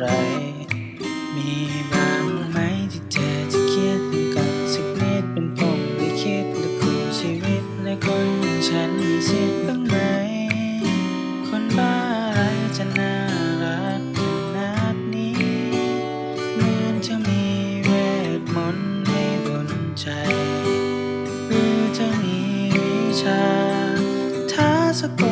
ไร มีบ้างไหมที่เธอจะคิดกับสักนิดเป็นผมได้คิดและคู่ชีวิตและคนฉันมีสิทธิ์บ้างไหม คนบ้าอะไรจะน่ารักขนาดนี้ เหมือนจะมีเวทมนต์ให้บนใจ หรือจะมีวิชาท้าสะกด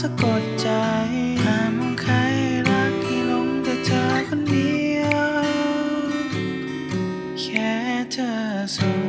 สะกดใจห้ามใครรักที่ลงแต่เธอคนเดียว แค่เธอสน